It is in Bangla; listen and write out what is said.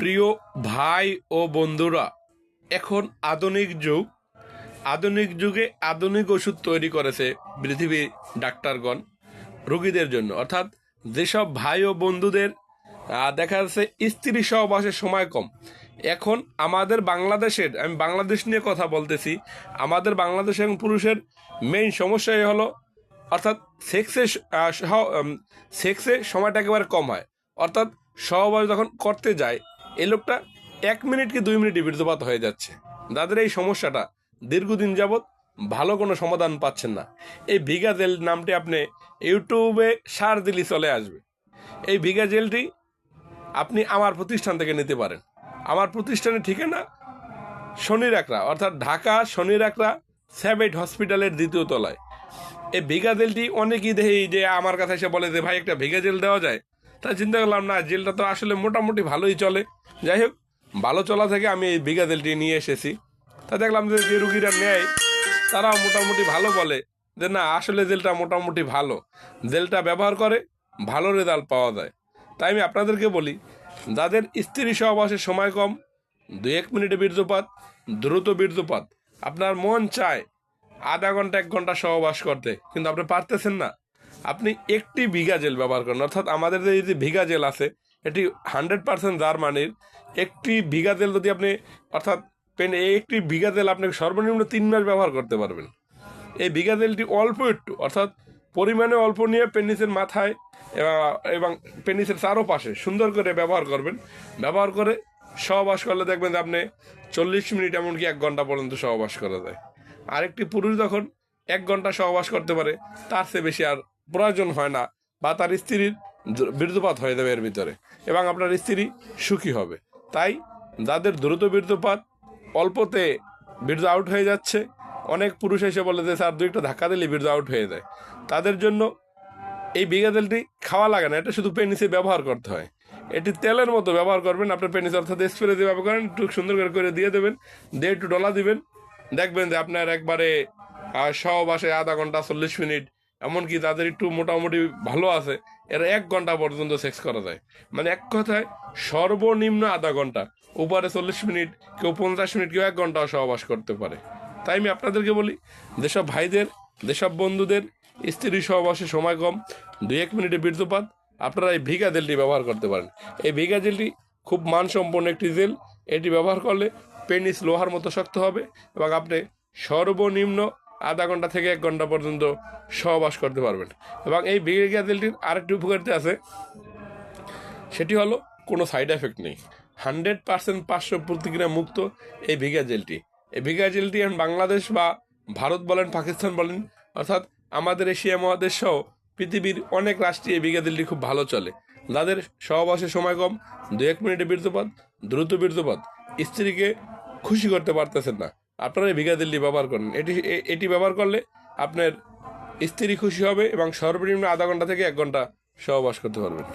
প্রিয় ভাই ও বন্ধুরা, এখন আধুনিক যুগ। আধুনিক যুগে আধুনিক ওষুধ তৈরি করেছে পৃথিবীর ডাক্তারগণ রোগীদের জন্য। অর্থাৎ যেসব ভাই ও বন্ধুদের দেখা যাচ্ছে স্ত্রী সহবাসের সময় কম। এখন আমাদের বাংলাদেশের, আমি বাংলাদেশ নিয়ে কথা বলতেছি, আমাদের বাংলাদেশ এবং পুরুষের মেইন সমস্যাই হলো, অর্থাৎ সেক্সে সেক্সে সময়টা একেবারে কম হয়। অর্থাৎ সহবাস যখন করতে যায় এই লোকটা এক মিনিট কি দুই মিনিটে বীর্যপাত হয়ে যাচ্ছে। যাদের এই সমস্যাটা দীর্ঘদিন যাবৎ ভালো কোনো সমাধান পাচ্ছেন না। এই ভিগা জেল নামটি আপনি ইউটিউবে সার দিলি চলে আসবে। এই ভিগা জেলটি আপনি আমার প্রতিষ্ঠান থেকে নিতে পারেন। আমার প্রতিষ্ঠানের ঠিকানা শনির একরা অর্থাৎ ঢাকা শনির একরা স্যাবেট হসপিটালের দ্বিতীয় তলায়। এই ভিগা জেলটি অনেকেই দেখি যে আমার কাছে এসে বলে যে, ভাই, একটা ভিগা জেল দেওয়া যায়? তাই চিন্তা করলাম না, জেলটা তো আসলে মোটামুটি ভালোই চলে। যাই হোক, ভালো চলা থেকে আমি এই বিঘা জেলটি নিয়ে এসেছি। তা দেখলাম যে যে রুগীরা নেয়, তারাও মোটামুটি ভালো বলে যে না, আসলে জেলটা মোটামুটি ভালো। জেলটা ব্যবহার করে ভালো রেজাল্ট পাওয়া যায়। তাই আমি আপনাদেরকে বলি, যাদের স্ত্রী সহবাসের সময় কম দু এক মিনিটে বীর্যপাত, দ্রুত বীর্যপাত, আপনার মন চায় আধা ঘণ্টা, এক ঘণ্টা সহবাস করতে, কিন্তু আপনি পারতেছেন না আপনি একটি বিঘা জেল ব্যবহার করেন। অর্থাৎ আমাদের যে ভিগা জেল আছে, এটি হান্ড্রেড পার্সেন্ট জার্মানির। একটি বিঘা তেল যদি আপনি, অর্থাৎ পেন, একটি বিঘা তেল আপনি সর্বনিম্ন তিন মাস ব্যবহার করতে পারবেন। এই বিঘা তেলটি অল্প একটু, অর্থাৎ পরিমাণে অল্প নিয়ে পেনিসের মাথায় এবং পেনিসের চারোপাশে সুন্দর করে ব্যবহার করবেন। ব্যবহার করে সহবাস করলে দেখবেন যে আপনি চল্লিশ মিনিট এমনকি এক ঘণ্টা পর্যন্ত সহবাস করা যায়। আরেকটি পুরুষ যখন এক ঘণ্টা সহবাস করতে পারে, তার চেয়ে বেশি আর প্রয়োজন হয় না বা তার স্ত্রীর বীর্যপাত হয়ে যাবে এর ভিতরে এবং আপনার স্ত্রী সুখী হবে। তাই যাদের দ্রুত বীর্যপাত অল্পতে বীর্য আউট হয়ে যাচ্ছে, অনেক পুরুষ এসে বলে যে, স্যার দুই একটা ধাক্কা দিলে বীর্য আউট হয়ে যায়। তাদের জন্য এই বিঘা তেলটি খাওয়া লাগে না, এটা শুধু পেনিসে ব্যবহার করতে হয়। এটি তেলের মতো ব্যবহার করবেন, আপনার পেনিস অর্থাৎ স্প্রে দিয়ে ব্যবহার করেন, একটু সুন্দর করে করে দিয়ে দেবেন, দিয়ে একটু ডলা দিবেন। দেখবেন যে আপনার একবারে সহবাসে আধা ঘণ্টা চল্লিশ মিনিট এমনকি তাদের একটু মোটামুটি ভালো আছে, এরা এক ঘণ্টা পর্যন্ত সেক্স করা যায়। মানে এক কথায় সর্বনিম্ন আধা ঘণ্টা, উপরে চল্লিশ মিনিট, কেউ পঞ্চাশ মিনিট, কেউ এক ঘন্টাও সহবাস করতে পারে। তাই আমি আপনাদেরকে বলি, যেসব ভাইদের, যেসব বন্ধুদের স্ত্রী সহবাসে সময় কম দুই এক মিনিটে বীর্যপাত, আপনারা এই ভিগা জেলটি ব্যবহার করতে পারেন। এই ভিগা জেলটি খুব মানসম্পন্ন একটি জেল, এটি ব্যবহার করলে পেনিস লোহার মতো শক্ত হবে এবং আপনি সর্বনিম্ন আধা ঘণ্টা থেকে এক ঘণ্টা পর্যন্ত সহবাস করতে পারবেন। এবং এই ভিগা জেলটির আরেকটি উপকারিতা আছে, সেটি হলো কোনো সাইড এফেক্ট নেই। হান্ড্রেড পার্সেন্ট পার্শ্ব প্রতিক্রিয়া মুক্ত এই ভিগা জেলটি এই ভিগা জেলটি এখন বাংলাদেশ বা ভারত বলেন, পাকিস্তান বলেন, অর্থাৎ আমাদের এশিয়া মহাদেশ সহ পৃথিবীর অনেক রাষ্ট্রে এই ভিগা জেলটি খুব ভালো চলে। যাদের সহবাসের সময় কম দু এক মিনিটে বীর্যপাত, দ্রুত বীর্যপাত, স্ত্রীকে খুশি করতে পারতেছেন না। আপনারা ভিগা দিল্লি ব্যবহার করেন। এটি এটি ব্যবহার করলে আপনার স্ত্রী খুশি হবে এবং সর্বনিম্ন আধা ঘণ্টা থেকে এক ঘণ্টা সহবাস করতে পারবেন।